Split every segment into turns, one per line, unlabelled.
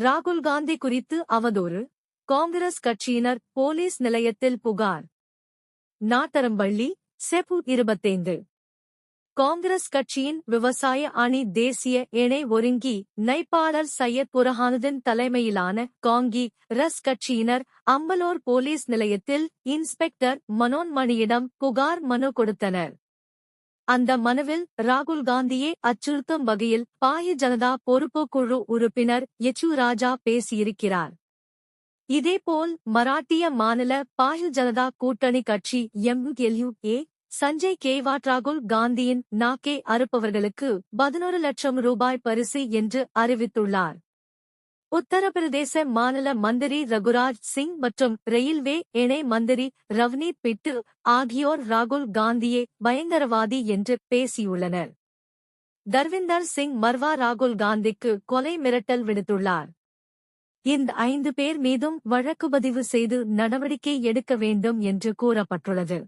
ராகுல் காந்தி குறித்து அவதூறு. காங்கிரஸ் கட்சியினர் போலீஸ் நிலையத்தில் புகார். நாட்டரம்பள்ளி செப்பு இருபத்தைந்து. காங்கிரஸ் கட்சியின் விவசாய அணி தேசிய இணை ஒருங்கி நைப்பாளர் சையத் புரஹானுதீன் தலைமையிலான காங்கி ரஸ் கட்சியினர் அம்பலோர் போலீஸ் நிலையத்தில் இன்ஸ்பெக்டர் மனோன்மணியிடம் புகார் மனு கொடுத்தனர். அந்த மனுவில் ராகுல் காந்தியை அச்சுறுத்தும் வகையில் பாய ஜனதா பொறுப்புக்குழு உறுப்பினர் யச்சு ராஜா பேசியிருக்கிறார். இதேபோல் மராட்டிய மாநில பாய ஜனதா கூட்டணி கட்சி எம்எல்யூஏ சஞ்சய் கேவாட் ராகுல் காந்தியின் நாக்கே அறுப்பவர்களுக்கு பதினொரு லட்சம் ரூபாய் பரிசு என்று அறிவித்துள்ளார். உத்தரப்பிரதேச மாநில மந்திரி ரகுராஜ் சிங் மற்றும் ரயில்வே இணை மந்திரி ரவ்னீத் பிட்டு ஆகியோர் ராகுல் காந்தியை பயங்கரவாதி என்று பேசியுள்ளனர். தர்விந்தர் சிங் மர்வா ராகுல் காந்திக்கு கொலை மிரட்டல் விடுத்துள்ளார். இந்த ஐந்து பேர் மீதும் வழக்கு பதிவு செய்து நடவடிக்கை எடுக்க வேண்டும் என்று கூறப்பட்டுள்ளது.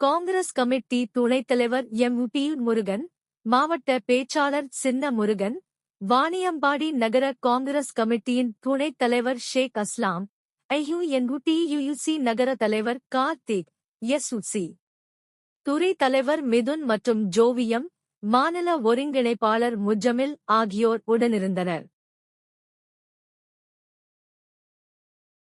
காங்கிரஸ் கமிட்டி துணைத் தலைவர் எம். பி. முருகன் மாவட்ட பேச்சாளர் சின்ன முருகன் வாணியம்பாடி நகர காங்கிரஸ் கமிட்டியின் துணைத் தலைவர் ஷேக் அஸ்லாம் ஐயுஎன்யுடியுசி நகர தலைவர் கார்த்திக் எஸ்உசி துறை தலைவர் மிதுன் மற்றும் ஜோவியம் மாநில ஒருங்கிணைப்பாளர் முஜமில் ஆகியோர் உடனிருந்தனர்.